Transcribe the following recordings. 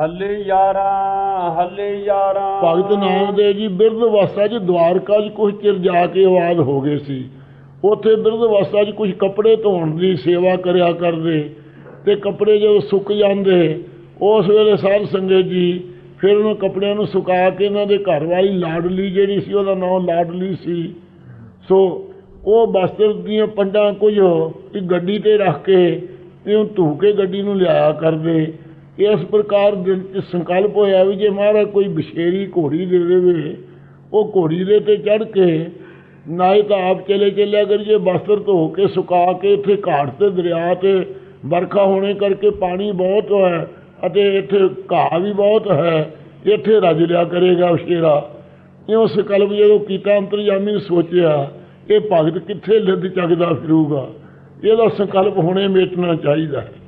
ਹੱਲੇ ਯਾਰਾ ਹੱਲੇ ਯਾਰਾ। ਭਗਤ ਨਾਮਦੇਵ ਜੀ ਬਿਰਧ ਅਵਸਥਾ 'ਚ ਦਵਾਰਕਾ 'ਚ ਕੁਝ ਚਿਰ ਜਾ ਕੇ ਆਵਾਜ਼ ਹੋ ਗਏ ਸੀ। ਉੱਥੇ ਬਿਰਧ ਅਵਸਥਾ 'ਚ ਕੁਝ ਕੱਪੜੇ ਧੋਣ ਦੀ ਸੇਵਾ ਕਰਿਆ ਕਰਦੇ ਤੇ ਕੱਪੜੇ ਜਦੋਂ ਸੁੱਕ ਜਾਂਦੇ, ਉਸ ਵੇਲੇ ਸਾਧ ਸੰਗਤ ਜੀ ਫਿਰ ਉਹਨਾਂ ਕੱਪੜਿਆਂ ਨੂੰ ਸੁਕਾ ਕੇ ਇਹਨਾਂ ਦੇ ਘਰ ਵਾਲੀ ਲਾਡਲੀ ਜਿਹੜੀ ਸੀ, ਉਹਦਾ ਨਾਮ ਲਾਡਲੀ ਸੀ। ਸੋ ਉਹ ਬਸਤਰ ਦੀਆਂ ਪੰਡਾਂ ਕੁਝ ਇੱਕ ਗੱਡੀ ਤੇ ਰੱਖ ਕੇ ਤੇ ਉਹ ਧੂ ਕੇ ਗੱਡੀ ਨੂੰ ਲਿਆਇਆ ਕਰਦੇ। ਇਸ ਪ੍ਰਕਾਰ ਦਿਲ 'ਚ ਸੰਕਲਪ ਹੋਇਆ ਵੀ ਜੇ ਮਹਾਰਾਜ ਕੋਈ ਬਸ਼ੇਰੀ ਘੋੜੀ ਦੇ ਦੇਵੇ, ਉਹ ਘੋੜੀ ਦੇ ਤੇ ਚੜ ਕੇ ਨਾਲੇ ਤਾਂ ਆਪ ਚਲੇ ਚੱਲਿਆ ਕਰੀਏ ਬਸਤਰ ਧੋ ਕੇ, ਸੁਕਾ ਕੇ ਇੱਥੇ ਘਾਟ ਤੇ ਦਰਿਆ ਤੇ ਵਰਖਾ ਹੋਣੇ ਕਰਕੇ ਪਾਣੀ ਬਹੁਤ ਹੈ ਅਤੇ ਇੱਥੇ ਘਾਹ ਵੀ ਬਹੁਤ ਹੈ, ਇੱਥੇ ਰੱਜ ਲਿਆ ਕਰੇਗਾ ਬਸ਼ੇਰਾ। ਇਉਂ ਸੰਕਲਪ ਜਦੋਂ ਕੀਤਾ, ਅੰਤਰਜਾਮੀ ਨੇ ਸੋਚਿਆ, ਇਹ ਭਗਤ ਕਿੱਥੇ ਲਿੱਦ ਚੱਕਦਾ ਫਿਰੂਗਾ? ਇਹਦਾ ਸੰਕਲਪ ਹੁਣੇ ਮੇਟਣਾ ਚਾਹੀਦਾ ਹੈ।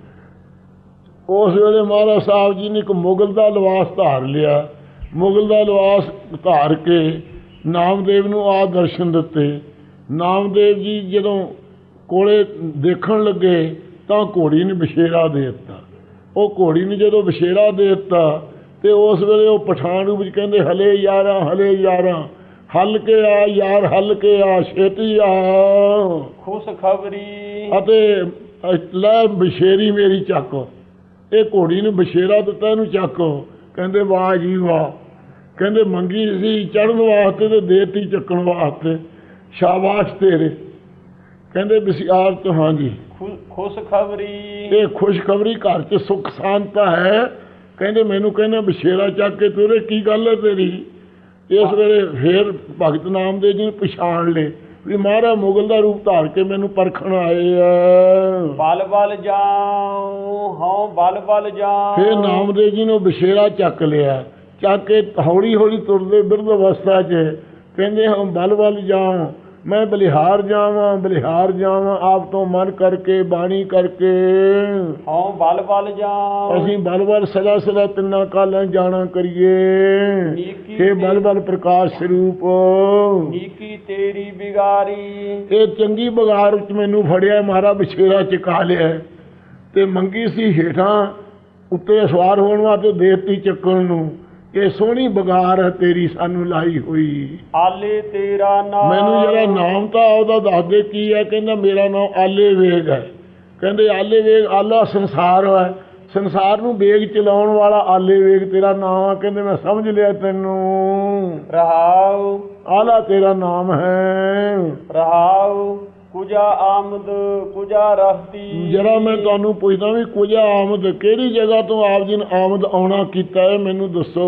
ਉਸ ਵੇਲੇ ਮਹਾਰਾਜ ਸਾਹਿਬ ਜੀ ਨੇ ਇੱਕ ਮੁਗਲ ਦਾ ਲਿਬਾਸ ਧਾਰ ਲਿਆ। ਮੁਗਲ ਦਾ ਲਿਬਾਸ ਧਾਰ ਕੇ ਨਾਮਦੇਵ ਨੂੰ ਆ ਦਰਸ਼ਨ ਦਿੱਤੇ। ਨਾਮਦੇਵ ਜੀ ਜਦੋਂ ਕੋਲੇ ਦੇਖਣ ਲੱਗੇ ਤਾਂ ਘੋੜੀ ਨੇ ਬਸ਼ੇਰਾ ਦੇ ਦਿੱਤਾ। ਉਹ ਘੋੜੀ ਨੇ ਜਦੋਂ ਬਸ਼ੇਰਾ ਦੇ ਦਿੱਤਾ ਤੇ ਉਸ ਵੇਲੇ ਉਹ ਪਠਾਨ ਰੂਪ ਵਿੱਚ ਕਹਿੰਦੇ ਹਲੇ ਯਾਰਾਂ ਹਲੇ ਯਾਰਾਂ ਹੱਲ ਕੇ ਆ ਯਾਰ ਹੱਲ ਕੇ ਆ ਛੇਤੀ ਆ। ਖੁਸ਼ ਖਬਰੀ। ਅਤੇ ਲੈ ਬਸ਼ੇਰੀ ਮੇਰੀ ਚੱਕ। ਇਹ ਘੋੜੀ ਨੂੰ ਬਸ਼ੇਰਾ ਦਿੱਤਾ ਇਹਨੂੰ ਚੱਕ। ਕਹਿੰਦੇ ਵਾਹ ਜੀ ਵਾਹ। ਕਹਿੰਦੇ ਮੰਗੀ ਸੀ ਚੜਨ ਵਾਸਤੇ ਤੇ ਦੇਤੀ ਚੱਕਣ ਵਾਸਤੇ। ਸ਼ਾਬਾਸ਼ ਤੇਰੇ। ਕਹਿੰਦੇ ਬਸਿਆਰ ਤੋਂ ਹਾਂਜੀ ਖੁ- ਖੁਸ਼ ਖਬਰੀ ਇਹ ਖੁਸ਼ਖਬਰੀ ਘਰ 'ਚ ਸੁੱਖ ਸ਼ਾਂਤਾ ਹੈ। ਕਹਿੰਦੇ ਮੈਨੂੰ ਕਹਿੰਦਾ ਬਸ਼ੇਰਾ ਚੱਕ ਕੇ ਤੁਰੇ ਕੀ ਗੱਲ ਹੈ ਤੇਰੀ? ਇਸ ਵੇਲੇ ਫੇਰ ਭਗਤ ਨਾਮਦੇਵ ਜੀ ਨੇ ਪਛਾਣ ਲਏ। ਵੀ ਮਹਾਰਾਜ ਮੁਗਲ ਦਾ ਰੂਪ ਧਾਰ ਕੇ ਮੈਨੂੰ ਪਰਖਣ ਆਏ ਆ। ਬਲ ਬਲ ਜਾਉ ਹਉ ਬਲ ਬਲ ਜਾਉ। ਫਿਰ ਨਾਮਦੇਵ ਜੀ ਨੇ ਬਸ਼ੇਰਾ ਚੱਕ ਲਿਆ। ਚੱਕ ਕੇ ਹੌਲੀ ਹੌਲੀ ਤੁਰਦੇ ਬਿਰਧ ਅਵਸਥਾ 'ਚ ਕਹਿੰਦੇ ਹਮ ਬਲ ਬਲ ਜਾਵਾਂ ਮੈਂ ਬਲਿਹਾਰ ਜਾਵਾਂ ਬਲਿਹਾਰ ਜਾਵਾਂ ਆਪ ਤੋਂ ਮਨ ਕਰਕੇ ਬਾਣੀ ਕਰਕੇ। ਹਉ ਬਲ ਬਲ ਜਾਉ ਅਸੀਂ ਬਲ ਬਲ ਸਦਾ ਸਦਾ ਤਿੰਨਾਂ ਕਾਲਾਂ ਜਾਣਾ ਕਰੀਏ। हे ਬਲ ਬਲ ਪ੍ਰਕਾਸ਼ ਸਰੂਪ। ਨੀਕੀ ਤੇਰੀ ਬਿਗਾਰੀ ਇਹ ਚੰਗੀ ਬਗਾਰ ਵਿੱਚ ਮੈਨੂੰ ਫੜਿਆ ਮਾਰਾ ਬਛੇਰਾ ਚਕਾ ਲਿਆ। ਤੇ ਮੰਗੀ ਸੀ ਹੇਠਾਂ ਉੱਤੇ ਸਵਾਰ ਹੋਣ ਵਾਸਤੇ ਦੇਤੀ ਚੱਕਣ ਨੂੰ। ਇਹ ਸੋਹਣੀ ਬਗਾਰ ਹੈ ਤੇਰੀ ਸਾਨੂੰ ਲਾਈ ਹੋਈ। ਆਲੇ ਤੇਰਾ ਨਾਮ। ਮੈਨੂੰ ਜਿਹੜਾ ਨਾਮ ਤਾਂ ਉਹਦਾ ਦੱਸ ਦੇ ਕੀ ਹੈ ਕਹਿੰਦਾ ਮੇਰਾ ਨਾਮ ਆਲੇ ਵੇਗ ਹੈ। ਕਹਿੰਦੇ ਆਲੇ ਵੇਗ ਆਲਾ ਸੰਸਾਰ ਹੈ। ਸੰਸਾਰ ਨੂੰ ਵੇਗ ਚਲਾਉਣ ਵਾਲਾ ਆਲੇ ਵੇਗ ਤੇਰਾ ਨਾਮ ਆ ਕਹਿੰਦੇ ਮੈਂ ਸਮਝ ਲਿਆ ਤੈਨੂੰ। ਰਹਾਉ। ਆਲਾ ਤੇਰਾ ਨਾਮ ਹੈ। ਰਹਾਉ। ਕੁਜਾ ਆਮਦ ਕੁਜਾ ਰਹਤੀ। ਜਰਾ ਮੈਂ ਤੁਹਾਨੂੰ ਪੁੱਛਦਾ ਵੀ ਕੁਝ ਆਮਦ ਕਿਹੜੀ ਜਗ੍ਹਾ ਤੋਂ ਆਪ ਜੀ ਨੇ ਆਮਦ ਆਉਣਾ ਕੀਤਾ ਹੈ ਮੈਨੂੰ ਦੱਸੋ।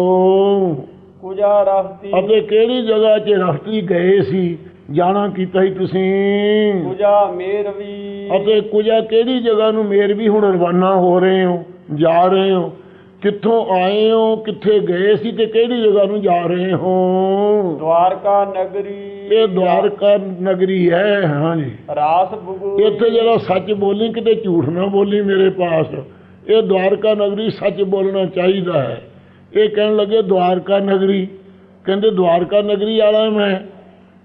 ਕੁਜਾ ਰਹਤੀ। ਅਤੇ ਕਿਹੜੀ ਜਗ੍ਹਾ 'ਚ ਰਸਤੀ ਗਏ ਸੀ ਜਾਣਾ ਕੀਤਾ ਸੀ ਤੁਸੀਂ? ਕੁਜਾ ਮੇਰਵੀ। ਅਤੇ ਕੁਝ ਕਿਹੜੀ ਜਗ੍ਹਾ ਨੂੰ ਮੇਰ ਵੀ ਹੁਣ ਰਵਾਨਾ ਹੋ ਰਹੇ ਹੋ ਜਾ ਰਹੇ ਹੋ? ਕਿੱਥੋਂ ਆਏ ਹੋ ਕਿੱਥੇ ਗਏ ਸੀ ਤੇ ਕਿਹੜੀ ਜਗ੍ਹਾ ਨੂੰ ਜਾ ਰਹੇ ਹੋ? ਦਵਾਰਕਾ ਨਗਰੀ। ਇਹ ਦਵਾਰਕਾ ਨਗਰੀ ਹੈ ਹਾਂਜੀ। ਰਾਸ ਬੁਗੂ। ਇੱਥੇ ਜਿਹੜਾ ਸੱਚ ਬੋਲੀ ਕਿਤੇ ਝੂਠ ਨਾ ਬੋਲੀ ਮੇਰੇ ਪਾਸ। ਇਹ ਦਵਾਰਕਾ ਨਗਰੀ ਸੱਚ ਬੋਲਣਾ ਚਾਹੀਦਾ ਹੈ। ਇਹ ਕਹਿਣ ਲੱਗੇ ਦਵਾਰਕਾ ਨਗਰੀ। ਕਹਿੰਦੇ ਦਵਾਰਕਾ ਨਗਰੀ ਵਾਲਾ ਮੈਂ।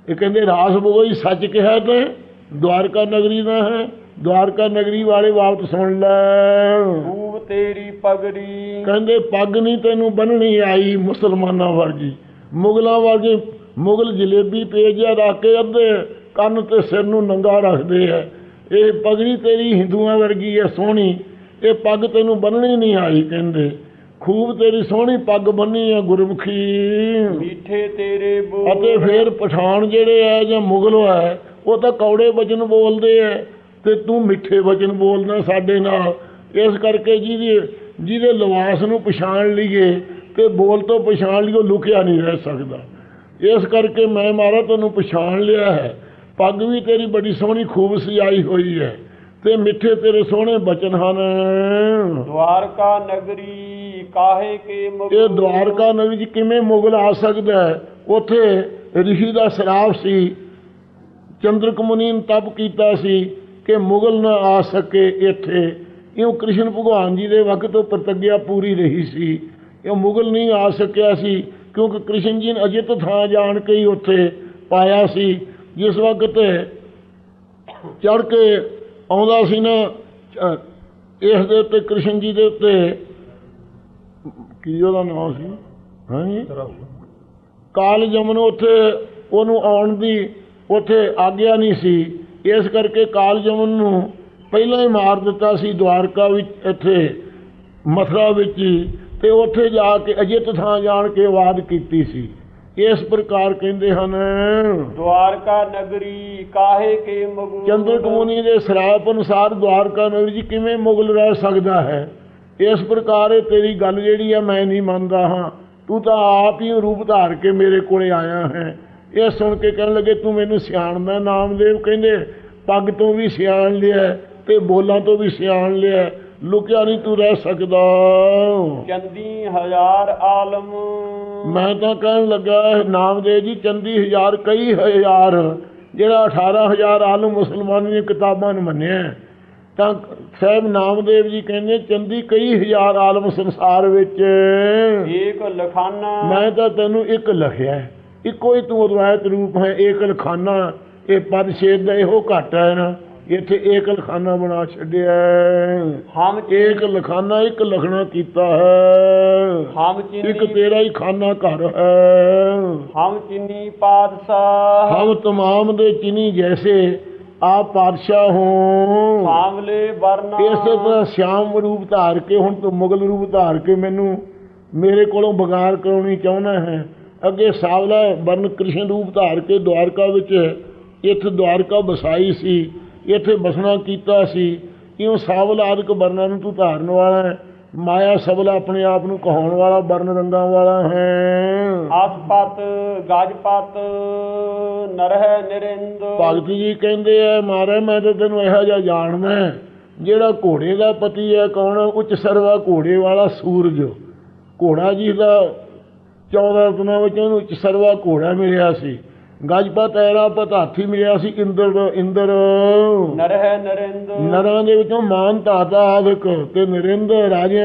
ਇਹ ਕਹਿੰਦੇ ਰਾਸ ਬੋਈ ਸੱਚ ਕਿਹਾ ਤੇ ਦਵਾਰਕਾ ਨਗਰੀ ਦਾ ਹੈ। ਦਵਾਰਕਾ ਨਗਰੀ ਵਾਲੇ ਵਾਪਤ ਸੁਣ ਲੈ। ਖੂਬ ਤੇਰੀ ਪਗੜੀ। ਕਹਿੰਦੇ ਪੱਗ ਨਹੀਂ ਤੈਨੂੰ ਬੰਨਣੀ ਆਈ ਮੁਸਲਮਾਨਾਂ ਵਰਗੀ। ਮੁਗਲਾਂ ਵਰਗੇ ਮੁਗਲ ਜਲੇਬੀ ਪੇਜਿਆ ਰੱਖ ਕੇ ਅੱਧੇ ਕੰਨ ਤੇ ਸਿਰ ਨੂੰ ਨੰਗਾ ਰੱਖਦੇ ਆ। ਇਹ ਪਗੜੀ ਤੇਰੀ ਹਿੰਦੂਆਂ ਵਰਗੀ ਹੈ ਸੋਹਣੀ। ਇਹ ਪੱਗ ਤੈਨੂੰ ਬੰਨਣੀ ਨਹੀਂ ਆਈ ਕਹਿੰਦੇ। ਖੂਬ ਤੇਰੀ ਸੋਹਣੀ ਪੱਗ ਬੰਨੀ ਹੈ ਗੁਰਮੁਖੀ। ਮੀਠੇ ਤੇਰੇ ਬੋਲ। ਅਤੇ ਫਿਰ ਪਠਾਨ ਜਿਹੜੇ ਆ ਜਾਂ ਮੁਗਲ ਹੈ ਉਹ ਤਾਂ ਕੌੜੇ ਵਚਨ ਬੋਲਦੇ ਆ ਤੇ ਤੂੰ ਮਿੱਠੇ ਵਚਨ ਬੋਲਦਾ ਸਾਡੇ ਨਾਲ। ਇਸ ਕਰਕੇ ਜਿਹਦੇ ਜਿਹਦੇ ਲਿਬਾਸ ਨੂੰ ਪਛਾਣ ਲਈਏ ਤੇ ਬੋਲ ਤੋਂ ਪਛਾਣ ਉਹ ਲੁਕਿਆ ਨਹੀਂ ਰਹਿ ਸਕਦਾ। ਇਸ ਕਰਕੇ ਮੈਂ ਮਾਰਾ ਤੈਨੂੰ ਪਛਾਣ ਲਿਆ ਹੈ। ਪੱਗ ਵੀ ਤੇਰੀ ਬੜੀ ਸੋਹਣੀ ਖੂਬ ਸਜਾਈ ਹੋਈ ਹੈ ਤੇ ਮਿੱਠੇ ਤੇਰੇ ਸੋਹਣੇ ਬਚਨ ਹਨ। ਦਵਾਰਕਾ ਨਗਰੀ ਕਾਹੇ ਕੇ ਮਗੂ ਇਹ ਦਵਾਰਕਾ ਨਗਰੀ 'ਚ ਕਿਵੇਂ ਮੁਗਲ ਆ ਸਕਦਾ ਹੈ? ਉੱਥੇ ਰਿਸ਼ੀ ਦਾ ਸ਼ਰਾਪ ਸੀ। ਚੰਦਰਕ ਮੁਨੀ ਨੇ ਤਪ ਕੀਤਾ ਸੀ ਕਿ ਮੁਗਲ ਨਾ ਆ ਸਕੇ ਇੱਥੇ। ਇਉਂ ਕ੍ਰਿਸ਼ਨ ਭਗਵਾਨ ਜੀ ਦੇ ਵਕਤ ਤੋਂ ਪ੍ਰਤੱਗਿਆ ਪੂਰੀ ਰਹੀ ਸੀ। ਇਹ ਮੁਗਲ ਨਹੀਂ ਆ ਸਕਿਆ ਸੀ। ਕਿਉਂਕਿ ਕ੍ਰਿਸ਼ਨ ਜੀ ਨੇ ਅਜਿੱਤ ਥਾਂ ਜਾਣ ਕੇ ਹੀ ਉੱਥੇ ਪਾਇਆ ਸੀ, ਜਿਸ ਵਕਤ ਚੜ ਕੇ ਆਉਂਦਾ ਸੀ ਨਾ ਇਸ ਦੇ ਉੱਤੇ ਕ੍ਰਿਸ਼ਨ ਜੀ ਦੇ ਉੱਤੇ, ਕੀ ਉਹਦਾ ਨਾਮ ਸੀ? ਹਾਂਜੀ ਕਾਲ ਜਮਨ ਉੱਥੇ, ਉਹਨੂੰ ਆਉਣ ਦੀ ਉੱਥੇ ਆਗਿਆ ਨਹੀਂ ਸੀ। ਇਸ ਕਰਕੇ ਕਾਲ ਜਮਨ ਨੂੰ ਪਹਿਲਾਂ ਹੀ ਮਾਰ ਦਿੱਤਾ ਸੀ ਦਵਾਰਕਾ ਵਿੱਚ, ਇੱਥੇ, ਮਥੁਰਾ ਵਿੱਚ ਹੀ। ਤੇ ਉੱਥੇ ਜਾ ਕੇ ਅਜਿੱਤ ਥਾਂ ਜਾਣ ਕੇ ਵਾਦ ਕੀਤੀ ਸੀ। ਇਸ ਪ੍ਰਕਾਰ ਕਹਿੰਦੇ ਹਨ ਦਵਾਰਕਾ ਨਗਰੀ ਕਾਹੇ ਕੇ ਮਗੂ? ਚੰਦਰ ਕਮੂਨੀ ਦੇ ਸਰਾਪ ਅਨੁਸਾਰ ਦਵਾਰਕਾ ਨਗਰ ਜੀ ਕਿਵੇਂ ਮੁਗਲ ਰਹਿ ਸਕਦਾ ਹੈ? ਇਸ ਪ੍ਰਕਾਰ ਇਹ ਤੇਰੀ ਗੱਲ ਜਿਹੜੀ ਹੈ ਮੈਂ ਨਹੀਂ ਮੰਨਦਾ ਹਾਂ। ਤੂੰ ਤਾਂ ਆਪ ਹੀ ਰੂਪ ਧਾਰ ਕੇ ਮੇਰੇ ਕੋਲੇ ਆਇਆ ਹੈ। ਇਹ ਸੁਣ ਕੇ ਕਹਿਣ ਲੱਗੇ ਤੂੰ ਮੈਨੂੰ ਸਿਆਣਦਾ ਨਾਮਦੇਵ ਕਹਿੰਦੇ। ਪੱਗ ਤੋਂ ਵੀ ਸਿਆਣ ਲਿਆ ਤੇ ਬੋਲਾਂ ਤੋਂ ਵੀ ਸਿਆਣ ਲਿਆ ਲੁਕਿਆ ਨਹੀਂ ਤੂੰ ਰਹਿ ਸਕਦਾ। ਚੰਦੀ ਹਜ਼ਾਰ ਆਲਮ। ਮੈਂ ਤਾਂ ਕਹਿਣ ਲੱਗਾ ਨਾਮਦੇਵ ਜੀ ਚੰਦੀ ਹਜ਼ਾਰ ਕਈ ਹਜ਼ਾਰ ਜਿਹੜਾ 18000 ਆਲਮ ਮੁਸਲਮਾਨਾਂ ਦੀਆਂ ਕਿਤਾਬਾਂ ਨੂੰ ਮੰਨਿਆ ਤਾਂ ਸਾਹਿਬ ਨਾਮਦੇਵ ਜੀ ਕਹਿੰਦੇ ਚੰਦੀ ਕਈ ਹਜ਼ਾਰ ਆਲਮ ਸੰਸਾਰ ਵਿੱਚ ਏਕ ਲਖਾਨਾ। ਮੈਂ ਤਾਂ ਤੈਨੂੰ ਇੱਕ ਲਖਿਆ। ਇੱਕੋ ਹੀ ਤੂੰ ਅਦਵੈਤ ਰੂਪ ਹੈ ਏਕ ਲਖਾਨਾ। ਇਹ ਪਦ ਛੇਦ ਦਾ ਇਹੋ ਘੱਟ ਹੈ ਨਾ। ਇੱਥੇ ਏਕ ਲਖਾਨਾ ਬਣਾ ਛੱਡਿਆ। ਹਮ ਏਕ ਲਖਾਨਾ ਇੱਕ ਲਖਣਾ ਕੀਤਾ ਹੈ। ਹਮ ਇੱਕ ਚਿੰਨੀ ਤੇਰਾ ਹੀ ਖਾਨਾ ਘਰ ਹੈ। ਹਮ ਚਿੰਨੀ ਪਾਦਸ਼ਾਹ ਹਮ ਤਮਾਮ ਦੇ ਚਿਨੀ ਜੈਸੇ ਆਪ ਪਾਤਸ਼ਾਹ ਹੋ। ਸਾਮਲੇ ਵਰਨਾ। ਇਸੇ ਤਰ੍ਹਾਂ ਸ਼ਾਮ ਰੂਪ ਧਾਰ ਕੇ ਹੁਣ ਤੂੰ ਮੁਗਲ ਰੂਪ ਧਾਰ ਕੇ ਮੈਨੂੰ ਮੇਰੇ ਕੋਲੋਂ ਬਗਾਰ ਕਰਾਉਣੀ ਚਾਹੁੰਦਾ ਹੈ। ਅੱਗੇ ਸਾਵਲਾ ਬਰਨ ਕ੍ਰਿਸ਼ਨ ਰੂਪ ਧਾਰ ਕੇ ਦਵਾਰਕਾ ਵਿੱਚ ਇੱਥੇ ਦਵਾਰਕਾ ਬਸਾਈ ਸੀ। ਇੱਥੇ ਬਸਣਾ ਕੀਤਾ ਸੀ। ਇਉਂ ਸਾਵਲ ਆਦਿਕ ਵਰਨਾਂ ਨੂੰ ਤੂੰ ਧਾਰਨ ਵਾਲਾ ਹੈ। ਮਾਇਆ ਸਬਲਾ ਆਪਣੇ ਆਪ ਨੂੰ ਕਹਾਉਣ ਵਾਲਾ ਵਰਨ ਰੰਗਾਂ ਵਾਲਾ ਹੈ। ਆਸਪਤ ਗਜਪਤ ਨਰਹਿ ਨਿਰਿੰਦ। ਭਗਤ ਜੀ ਕਹਿੰਦੇ ਆ ਮਾਰੇ ਮੈਂ ਤਾਂ ਤੈਨੂੰ ਇਹੋ ਜਿਹਾ ਜਾਣਦਾ। ਜਿਹੜਾ ਘੋੜੇ ਦਾ ਪਤੀ ਹੈ ਕੌਣ ਉੱਚ ਸਰਵਾ ਘੋੜੇ ਵਾਲਾ ਸੂਰਜ। ਘੋੜਾ ਜੀ ਦਾ 14 ਰਤਨਾਂ ਵਿੱਚ ਉਹਨੂੰ ਉੱਚ ਸਰਵਾ ਘੋੜਾ ਮਿਲਿਆ ਸੀ। ਗਜਪਤ ਐਰਾਪਤ ਹਾਥੀ ਮਿਲਿਆ ਸੀ ਇੰਦਰ ਇੰਦਰ। ਨਰਹਿ ਨਰਿੰਦ ਨਰਾਂ ਦੇ ਵਿੱਚੋਂ ਮਾਨ ਧਾਤਾ ਆਦਿਕ ਤੇ ਨਰਿੰਦਰ ਰਾਜੇ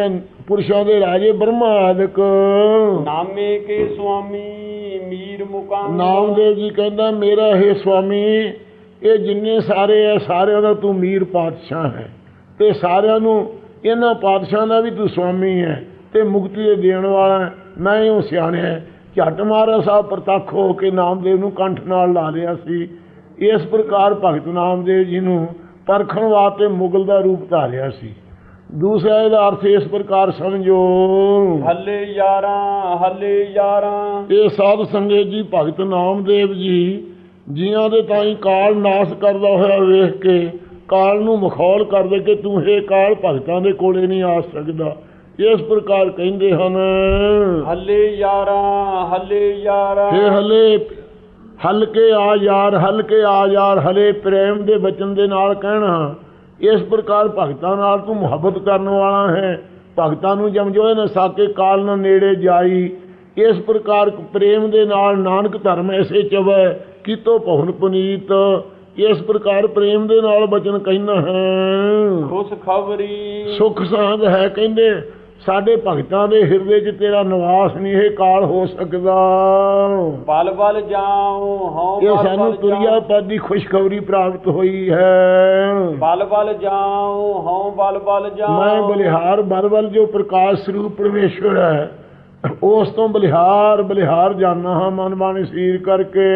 ਪੁਰਸ਼ਾਂ ਦੇ ਰਾਜੇ ਬ੍ਰਹਮਾ ਆਦਿਕ। ਨਾਮੇ ਕੇ ਸੁਆਮੀ ਮੀਰ ਮੁਕੰਦ ਨਾਮਦੇਵ ਜੀ ਕਹਿੰਦਾ ਮੇਰਾ ਇਹ ਸੁਆਮੀ ਇਹ ਜਿੰਨੇ ਸਾਰੇ ਆ ਸਾਰਿਆਂ ਦਾ ਤੂੰ ਮੀਰ ਪਾਤਸ਼ਾਹ ਹੈ। ਤੇ ਸਾਰਿਆਂ ਨੂੰ ਇਹਨਾਂ ਪਾਤਸ਼ਾਹਾਂ ਦਾ ਵੀ ਤੂੰ ਸੁਆਮੀ ਹੈ ਤੇ ਮੁਕਤੀ ਦੇਣ ਵਾਲਾ ਹੈ। ਮੈਂ ਹੀ ਉਹ ਸਿਆਣਿਆ ਹੈ। ਝੱਟ ਮਾਰਾ ਸਾਹਿਬ ਪ੍ਰਤੱਖ ਹੋ ਕੇ ਨਾਮਦੇਵ ਨੂੰ ਕੰਠ ਨਾਲ ਲਾ ਲਿਆ ਸੀ। ਇਸ ਪ੍ਰਕਾਰ ਭਗਤ ਨਾਮਦੇਵ ਜੀ ਨੂੰ ਪਰਖਣ ਵਾਸਤੇ ਮੁਗਲ ਦਾ ਰੂਪ ਧਾਰਿਆ ਸੀ। ਦੂਸਰਾ ਇਹਦਾ ਅਰਥ ਇਸ ਪ੍ਰਕਾਰ ਸਮਝੋ। ਹੱਲੇ ਯਾਰਾਂ ਹੱਲੇ ਯਾਰਾਂ। ਇਹ ਸਾਧ ਸੰਗਤ ਜੀ ਭਗਤ ਨਾਮਦੇਵ ਜੀ ਜੀਆਂ ਦੇ ਤਾਈਂ ਕਾਲ ਨਾਸ ਕਰਦਾ ਹੋਇਆ ਵੇਖ ਕੇ ਕਾਲ ਨੂੰ ਮਖੌਲ ਕਰਦੇ ਕਿ ਤੂੰ ਇਹ ਕਾਲ ਭਗਤਾਂ ਦੇ ਕੋਲੇ ਨਹੀਂ ਆ ਸਕਦਾ। ਇਸ ਪ੍ਰਕਾਰ ਕਹਿੰਦੇ ਹਨ। ਹੱਲੇ ਯਾਰਾਂ ਹੱਲੇ ਯਾਰਾਂ। ਇਹ ਹਲੇ ਹਲਕੇ ਆ ਯਾਰ ਹਲਕੇ ਆ ਯਾਰ ਹਲੇ ਪ੍ਰੇਮ ਦੇ ਬਚਨ ਦੇ ਨਾਲ ਕਹਿਣਾ। ਇਸ ਪ੍ਰਕਾਰ ਭਗਤਾਂ ਨਾਲ ਤੂੰ ਮੁਹੱਬਤ ਕਰਨ ਵਾਲਾ ਹੈ। ਭਗਤਾਂ ਨੂੰ ਜਮਜੋਏ ਨਾ ਸਾਕੇ ਕਾਲ ਨਾ ਨੇੜੇ ਜਾਈ। ਇਸ ਪ੍ਰਕਾਰ ਪ੍ਰੇਮ ਦੇ ਨਾਲ ਨਾਨਕ ਧਰਮ ਐਸੇ ਚਵੈ ਕੀਤੋ ਭਵਨ ਪੁਨੀਤ। ਇਸ ਪ੍ਰਕਾਰ ਪ੍ਰੇਮ ਦੇ ਨਾਲ ਬਚਨ ਕਹਿਣਾ ਹੈ। ਖੁਸ਼ ਖਬਰੀ। ਸੁਖ ਸਾਂਦ ਹੈ ਕਹਿੰਦੇ। ਸਾਡੇ ਭਗਤਾਂ ਦੇ ਹਿਰਦੇ 'ਚ ਤੇਰਾ ਨਿਵਾਸ ਨਹੀਂ ਇਹ ਕਾਲ ਹੋ ਸਕਦਾ। ਬਲ ਬਲ ਜਾਉ ਹਉ ਇਹ ਬਲ ਸਾਨੂੰ ਬਲ ਤੁਰਿਆ ਪਦ ਦੀ ਖੁਸ਼ਖਬਰੀ ਪ੍ਰਾਪਤ ਹੋਈ ਹੈ। ਬਲ ਬਲ ਜਾਉ ਹਉ ਬਲ ਬਲ ਜਾਉ। ਮੈਂ ਬਲਿਹਾਰ ਬਲਬਲ ਜੋ ਪ੍ਰਕਾਸ਼ ਸਰੂਪ ਪਰਮੇਸ਼ਵਰ ਹੈ ਉਸ ਤੋਂ ਬਲਿਹਾਰ ਬਲਿਹਾਰ ਜਾਣਾ ਹਾਂ ਮਨ ਬਾਣੀ ਸਰੀਰ ਕਰਕੇ।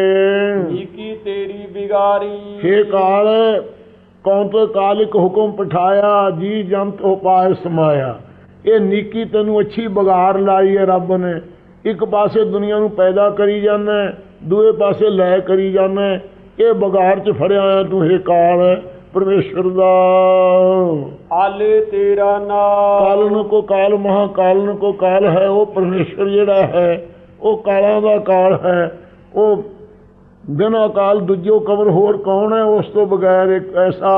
ਨੀਕੀ ਤੇਰੀ ਬਿਗਾਰੀ ਹੇ ਕਾਲ ਕੌਣ ਤੋਂ ਕਾਲਿਕ ਹੁਕਮ ਪਠਾਇਆ ਜੀ ਜੰਤ ਉਪਾਇ ਸਮਾਇਆ। ਇਹ ਨੀਕੀ ਤੈਨੂੰ ਅੱਛੀ ਬਗਾਰ ਲਾਈ ਹੈ ਰੱਬ ਨੇ। ਇੱਕ ਪਾਸੇ ਦੁਨੀਆ ਨੂੰ ਪੈਦਾ ਕਰੀ ਜਾਂਦਾ ਦੂਏ ਪਾਸੇ ਲੈ ਕਰੀ ਜਾਂਦਾ। ਇਹ ਬਗਾਰ ਚ ਫੜਿਆ ਆਇਆ ਤੂੰ ਹੇ ਕਾਲ ਪਰਮੇਸ਼ਰ ਦਾ। ਹਾਲੇ ਤੇਰਾ ਨਾਮ। ਕਾਲਨ ਕੋ ਕਾਲ ਮਹਾ ਕਾਲਨ ਕੋ ਕਾਲ ਹੈ ਉਹ ਪਰਮੇਸ਼ਰ ਜਿਹੜਾ ਹੈ ਉਹ ਕਾਲਾਂ ਦਾ ਕਾਲ ਹੈ ਉਹ ਬਿਨਾਂ ਕਾਲ ਦੂਜੋ ਕਬਰ ਹੋਰ ਕੌਣ ਹੈ? ਉਸ ਤੋਂ ਬਗੈਰ ਇੱਕ ਐਸਾ।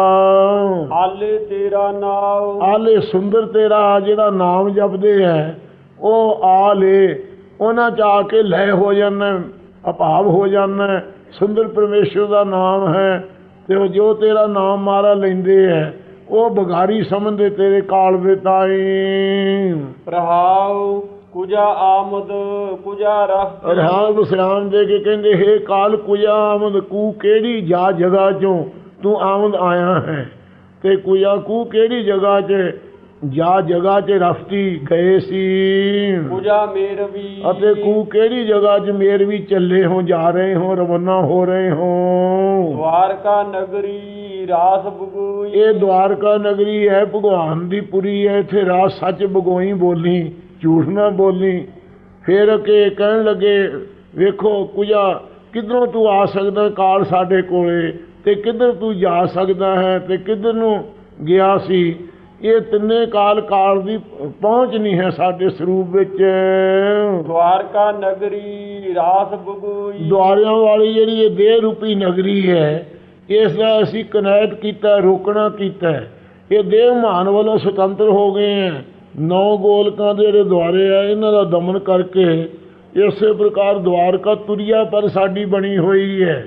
ਹਾਲੇ ਤੇਰਾ ਨਾਮ। ਆਲੇ ਸੁੰਦਰ ਤੇਰਾ ਜਿਹੜਾ ਨਾਮ ਜਪਦੇ ਹੈ ਉਹ ਆਲੇ। ਉਹਨਾਂ ਚ ਆ ਕੇ ਲੈ ਹੋ ਜਾਂਦਾ ਅਭਾਵ ਹੋ ਜਾਂਦਾ। ਸੁੰਦਰ ਪਰਮੇਸ਼ਰ ਦਾ ਨਾਮ ਹੈ ਤੇ ਉਹ ਜੋ ਤੇਰਾ ਨਾਮ ਮਾਰਾ ਲੈਂਦੇ ਹੈ ਉਹ ਬਗਾਰੀ ਸਮਝਦੇ ਤੇਰੇ ਕਾਲ ਦੇ ਤਾਈ। ਰਹਾਉ ਕੁਜਾ ਆਮਦ ਕੁਜਾ ਰਫਤ ਰਹਾਮ ਵਿਸਰਾਮ ਦੇ ਕੇ ਕਹਿੰਦੇ ਹੇ ਕਾਲ ਕੁਜਾ ਆਮਦ ਕੂ ਕਿਹੜੀ ਜਾ ਜਗ੍ਹਾ ਚੋਂ ਤੂੰ ਆਮਦ ਆਇਆ ਹੈ? ਤੇ ਕੁਜਾ ਕੂ ਕਿਹੜੀ ਜਗ੍ਹਾ 'ਚ ਜਾ ਜਗ੍ਹਾ 'ਚ ਰਫਤੀ ਗਏ ਸੀ? ਪੂਜਾ ਮੇਰਵੀ। ਅਤੇ ਕੂ ਕਿਹੜੀ ਜਗ੍ਹਾ 'ਚ ਮੇਰ ਵੀ ਚੱਲੇ ਹੋ ਜਾ ਰਹੇ ਹੋ ਰਵਾਨਾ ਹੋ ਰਹੇ ਹੋ? ਦਵਾਰਕਾ ਨਗਰੀ ਰਾਸ ਬਗੋਈ ਇਹ ਦਵਾਰਕਾ ਨਗਰੀ ਹੈ ਭਗਵਾਨ ਦੀ ਪੁਰੀ ਹੈ ਇੱਥੇ ਰਾਤ ਸੱਚ ਬਗੋਈ ਬੋਲੀ। ਝੂਠ ਨਾ ਬੋਲੀ। ਫੇਰ ਕੇ ਕਹਿਣ ਲੱਗੇ ਵੇਖੋ ਕੁਜਾ ਕਿੱਧਰੋਂ ਤੂੰ ਆ ਸਕਦਾ ਕਾਲ ਸਾਡੇ ਕੋਲੇ? ਤੇ ਕਿੱਧਰ ਤੂੰ ਜਾ ਸਕਦਾ ਹੈ? ਤੇ ਕਿੱਧਰ ਨੂੰ ਗਿਆ ਸੀ? ਇਹ ਤਿੰਨੇ ਕਾਲ ਕਾਲ ਦੀ ਪਹੁੰਚ ਨਹੀਂ ਹੈ ਸਾਡੇ ਸਰੂਪ ਵਿੱਚ। ਦਵਾਰਕਾ ਨਗਰੀ ਰਾਸ ਬਗੋਈ ਦੁਆਰਿਆਂ ਵਾਲੀ ਜਿਹੜੀ ਇਹ ਦੇਹ ਰੂਪੀ ਨਗਰੀ ਹੈ ਇਸ ਦਾ ਅਸੀਂ ਕਨੈਕਟ ਕੀਤਾ ਰੋਕਣਾ ਕੀਤਾ। ਇਹ ਦੇਹ ਮਾਨ ਵੱਲੋਂ ਸੁਤੰਤਰ ਹੋ ਗਏ ਹੈ। ਨੌ ਗੋਲਕਾਂ ਦੇ ਜਿਹੜੇ ਦੁਆਰੇ ਆ, ਇਹਨਾਂ ਦਾ ਦਮਨ ਕਰਕੇ ਇਸੇ ਪ੍ਰਕਾਰ ਦਵਾਰਕਾ ਤੁਰਿਆ, ਪਰ ਸਾਡੀ ਬਣੀ ਹੋਈ ਹੈ।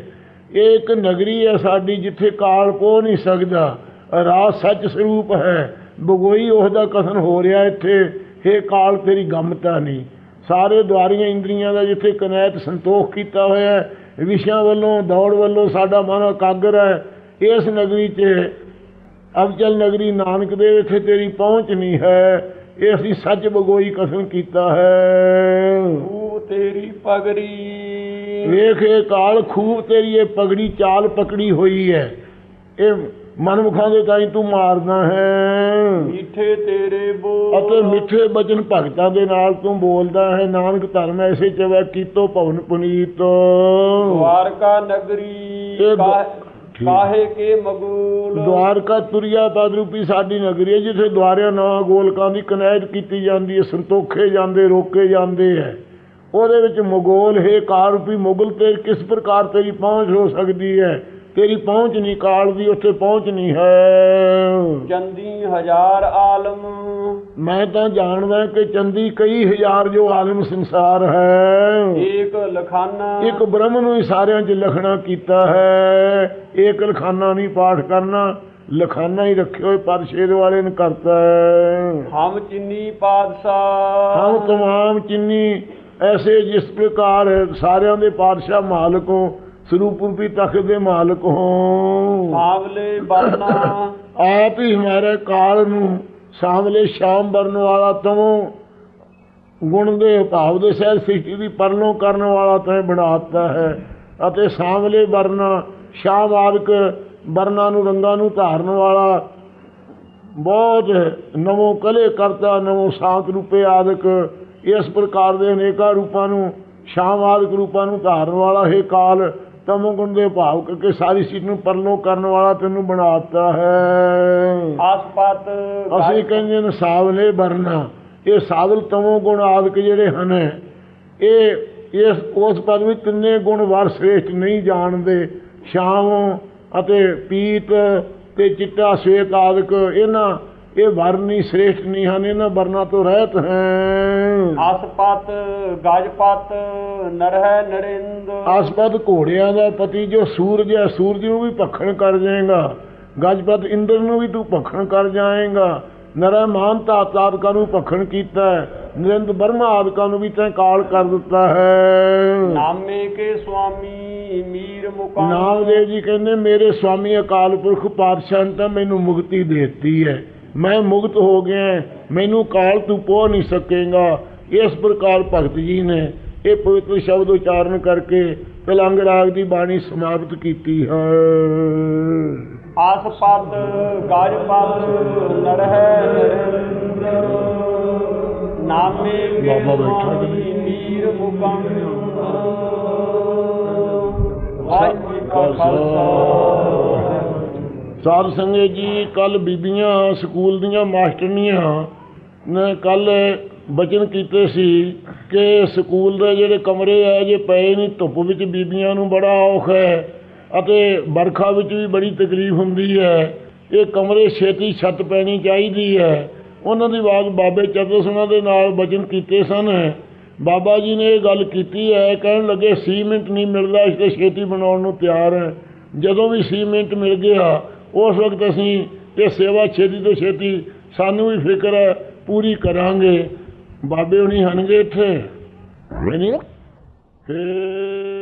ਇਹ ਇੱਕ ਨਗਰੀ ਹੈ ਸਾਡੀ, ਜਿੱਥੇ ਕਾਲ ਪੋ ਨਹੀਂ ਸਕਦਾ। ਰਾਜ ਸੱਚ ਸਰੂਪ ਹੈ। ਬਗੋਈ ਉਹਦਾ ਕਥਨ ਹੋ ਰਿਹਾ ਇੱਥੇ। ਇਹ ਕਾਲ ਤੇਰੀ ਗਮਤਾ ਨਹੀਂ। ਸਾਰੇ ਦੁਆਰੀਆਂ ਇੰਦਰੀਆਂ ਦਾ ਜਿੱਥੇ ਕਨੈਤ ਸੰਤੋਖ ਕੀਤਾ ਹੋਇਆ ਹੈ, ਵਿਸ਼ਿਆਂ ਵੱਲੋਂ, ਦੌੜ ਵੱਲੋਂ ਸਾਡਾ ਮਨ ਇਕਾਗਰ ਹੈ, ਇਸ ਨਗਰੀ 'ਚ ਅਬਚਲ ਨਗਰੀ ਨਾਨਕ ਦੇ ਇੱਥੇ ਤੇਰੀ ਪਹੁੰਚ ਨਹੀਂ ਹੈ। ਇਹ ਅਸੀਂ ਸੱਚ ਬਗੋਈ ਕਥਨ ਕੀਤਾ ਹੈ। ਤੂੰ ਤੇਰੀ ਪਗੜੀ। ਵੇਖ ਇਹ ਕਾਲ ਖੂਬ ਤੇਰੀ ਇਹ ਪਗੜੀ ਚਾਲ ਪਕੜੀ ਹੋਈ ਹੈ। ਇਹ ਮਨਮੁਖਾਂ ਦੇ ਤਾਈ ਤੂੰ ਮਾਰਦਾ ਹੈ। ਮਿੱਠੇ ਤੇਰੇ ਬੋਲ। ਅਤੇ ਮਿੱਠੇ ਬਚਨ ਭਗਤਾਂ ਦੇ ਨਾਲ ਤੂੰ ਬੋਲਦਾ ਹੈ। ਨਾਨਕ ਧਰਮ ਐਸੇ ਚਵੈ ਕੀਤੋ ਭਵਨ ਪੁਨੀਤ। ਦਵਾਰਕਾ ਨਗਰੀ। ਕਾਹ- ਕੇ ਮਗੂਲ? ਦਵਾਰਕਾ ਤੁਰਿਆ ਪਦ ਰੂਪੀ ਸਾਡੀ ਨਗਰੀ ਹੈ ਜਿੱਥੇ ਦੁਆਰਿਆਂ ਨਾਲ ਗੋਲਕਾਂ ਦੀ ਕਨੈਦ ਕੀਤੀ ਜਾਂਦੀ ਹੈ ਸੰਤੋਖੇ ਜਾਂਦੇ ਰੋਕੇ ਜਾਂਦੇ ਹੈ। ਉਹਦੇ ਵਿੱਚ ਮੁਗੋਲ ਹੈ ਕਾਲ ਰੂਪੀ ਮੁਗਲ ਤੇ ਕਿਸ ਪ੍ਰਕਾਰ ਤੇਰੀ ਪਹੁੰਚ ਹੋ ਸਕਦੀ ਹੈ? ਤੇਰੀ ਪਹੁੰਚ ਨਹੀਂ ਕਾਲ ਦੀ ਉੱਥੇ ਪਹੁੰਚ ਨਹੀਂ ਹੈ। ਚੰਦੀ ਹਜ਼ਾਰ ਆਲਮ ਮੈਂ ਤਾਂ ਜਾਣਦਾ ਕਿ ਚੰਦੀ ਕਈ ਹਜ਼ਾਰ ਜੋ ਆਲਮ ਸੰਸਾਰ ਹੈ। ਏਕ ਲਖਾਨਾ। ਇੱਕ ਬ੍ਰਹਮ ਨੂੰ ਹੀ ਸਾਰਿਆਂ 'ਚ ਲਖਣਾ ਕੀਤਾ ਹੈ। ਏਕ ਲਖਾਨਾ ਨਹੀਂ ਪਾਠ ਕਰਨਾ ਲਖਾਨਾ ਹੀ ਰੱਖੇ ਹੋਏ ਪਰ ਸ਼ੇਰ ਵਾਲੇ ਨੇ ਕਰਤਾ ਹੈ। ਹਮ ਚਿੰਨੀ ਪਾਦਸ਼ਾਹ ਹਮ ਤਮਾਮ ਚਿੰਨੀ ਐਸੇ ਜਿਸ ਪ੍ਰਕਾਰ ਸਾਰਿਆਂ ਦੇ ਪਾਤਸ਼ਾਹ ਮਾਲਕ ਹੋ ਸਰੂਪ ਰੂਪੀ ਤਖਤ ਦੇ ਮਾਲਕ ਹੋ ਸਾਵਲੇ ਬਰਨਾ ਆਪ ਹੀ ਹਮਾਰੇ ਕਾਲ ਨੂੰ ਸਾਹਮਣੇ ਸ਼ਾਮ ਵਰਨ ਵਾਲਾ ਤਮੋ ਗੁਣ ਦੇ ਭਾਵ ਦੇ ਸਹਿ ਸ੍ਰਿਸ਼ਟੀ ਦੀ ਪਰਲੋਂ ਕਰਨ ਵਾਲਾ ਤੈ ਬਣਾਤਾ ਹੈ। ਅਤੇ ਸਾਹਮਣੇ ਵਰਨਾ, ਸ਼ਾਮ ਆਦਿਕ ਵਰਨਾ ਨੂੰ, ਰੰਗਾਂ ਨੂੰ ਧਾਰਨ ਵਾਲਾ ਬਹੁਤ ਨਮੋ ਕਲੇ ਕਰਤਾ, ਨਵੋ ਸ਼ਾਂਤ ਰੂਪੇ ਆਦਿਕ, ਇਸ ਪ੍ਰਕਾਰ ਦੇ ਅਨੇਕਾਂ ਰੂਪਾਂ ਨੂੰ, ਸ਼ਾਮ ਆਦਿਕ ਰੂਪਾਂ ਨੂੰ ਧਾਰਨ ਵਾਲਾ ਹੈ ਕਾਲ। ਤਮੋ ਗੁਣ ਦੇ ਭਾਵ ਕਰਕੇ ਸਾਰੀ ਚੀਜ਼ ਨੂੰ ਪਰਲੋਂ ਕਰਨ ਵਾਲਾ ਤੈਨੂੰ ਬਣਾਤਾ ਹੈ। ਆਸਪਤ ਅਸੀਂ ਕਹਿੰਦੇ ਨੇ ਸਾਵਲੇ ਵਰਨਾ। ਇਹ ਸਾਵਲ ਤਮੋ ਗੁਣ ਆਦਿਕ ਜਿਹੜੇ ਹਨ ਇਹ ਇਸ ਉਸ ਪਦ ਵਿੱਚ ਤਿੰਨੇ ਗੁਣ ਵਰ ਸ੍ਰੇਸ਼ਟ ਨਹੀਂ ਜਾਣਦੇ। ਸ਼ਾਮ ਅਤੇ ਪੀਤ ਤੇ ਚਿੱਟਾ ਸਵੇਤ ਆਦਿਕ ਇਹਨਾਂ ਇਹ ਵਰ ਨਹੀਂ ਸ੍ਰੇਸ਼ਟ ਨਹੀਂ ਹਨ ਇਹਨਾਂ ਵਰਨਾ ਤੋਂ ਰਹਿਤ ਹੈ। ਆਸਪਤ ਗਜਪਤ ਨਰਹਿ ਨਰਿੰਦ। ਆਸਪਦ ਘੋੜਿਆਂ ਦਾ ਪਤੀ ਜੋ ਸੂਰਜ ਹੈ ਸੂਰਜ ਨੂੰ ਵੀ ਭਖਣ ਕਰ ਜਾਏਗਾ। ਗਜਪਤ ਇੰਦਰ ਨੂੰ ਵੀ ਤੂੰ ਭਖਣ ਕਰ ਜਾਏਗਾ। ਨਰੈ ਮਾਨ ਤਾਤ ਆਦਿਕਾਂ ਨੂੰ ਭਖਣ ਕੀਤਾ ਹੈ। ਨਿਰੰਤ ਬਰਮਾ ਆਦਿਕਾਂ ਨੂੰ ਵੀ ਤੈਂ ਕਾਲ ਕਰ ਦਿੱਤਾ ਹੈ। ਨਾਮੇ ਕੇ ਸੁਆਮੀ ਮੀਰ ਮੁਕਾਮ। ਨਾਮਦੇਵ ਜੀ ਕਹਿੰਦੇ ਮੇਰੇ ਸਵਾਮੀ ਅਕਾਲ ਪੁਰਖ ਪਾਤਸ਼ਾਹ ਨੇ ਤਾਂ ਮੈਨੂੰ ਮੁਕਤੀ ਦੇ ਦਿੱਤੀ ਹੈ। ਮੈਂ ਮੁਕਤ ਹੋ ਗਿਆ ਮੈਨੂੰ ਕਾਲ ਤੂੰ ਪੋ ਨਹੀਂ ਸਕੇਗਾ। ਇਸ ਪ੍ਰਕਾਰ ਭਗਤ ਜੀ ਨੇ ਇਹ ਪਵਿੱਤਰ ਸ਼ਬਦ ਉਚਾਰਨ ਕਰਕੇ ਤਲੰਗ ਰਾਗ ਦੀ ਬਾਣੀ ਸਮਾਪਤ ਕੀਤੀ ਹੈ। ਆਸਪਤ ਗਜਪਤ ਨਰਹਿ ਨਰਿੰਦ ਨਾਮੇ ਕੇ ਬਾਬਾ ਬੈਠਾ ਕਦੇ। ਮੀਰ ਮੁਕਾਮ ਵਾਹਿਗੁਰੂ ਜੀ ਕਾ ਖਾਲਸਾ। ਸਾਧ ਸੰਗਤ ਜੀ ਕੱਲ ਬੀਬੀਆਂ ਸਕੂਲ ਦੀਆਂ ਮਾਸਟਰਨੀਆਂ ਨੇ ਕੱਲ ਬਚਨ ਕੀਤੇ ਸੀ ਕਿ ਸਕੂਲ ਦੇ ਜਿਹੜੇ ਕਮਰੇ ਆ, ਜੇ ਪਏ ਨਹੀਂ ਧੁੱਪ ਵਿੱਚ ਬੀਬੀਆਂ ਨੂੰ ਬੜਾ ਔਖ ਹੈ ਅਤੇ ਬਰਖਾ ਵਿੱਚ ਵੀ ਬੜੀ ਤਕਲੀਫ ਹੁੰਦੀ ਹੈ। ਇਹ ਕਮਰੇ ਛੇਤੀ ਛੱਤ ਪੈਣੀ ਚਾਹੀਦੀ ਹੈ। ਉਹਨਾਂ ਦੀ ਆਵਾਜ਼ ਬਾਬੇ ਚੰਦਰ ਸਿੰਘਾਂ ਦੇ ਨਾਲ ਬਚਨ ਕੀਤੇ ਸਨ। ਬਾਬਾ ਜੀ ਨੇ ਇਹ ਗੱਲ ਕੀਤੀ ਹੈ, ਕਹਿਣ ਲੱਗੇ, ਸੀਮੈਂਟ ਨਹੀਂ ਮਿਲਦਾ, ਇਸ ਤੇ ਛੇਤੀ ਬਣਾਉਣ ਨੂੰ ਤਿਆਰ ਹੈ। ਜਦੋਂ ਵੀ ਸੀਮੈਂਟ ਮਿਲ ਗਿਆ ਉਸ ਵਕਤ ਅਸੀਂ ਇਹ ਸੇਵਾ ਛੇਤੀ ਤੋਂ ਛੇਤੀ ਸਾਨੂੰ ਵੀ ਫਿਕਰ ਹੈ ਪੂਰੀ ਕਰਾਂਗੇ। ਬਾਬੇ ਹੁਣੀ ਹਨਗੇ ਇੱਥੇ। ਨਹੀਂ ਫਿਰ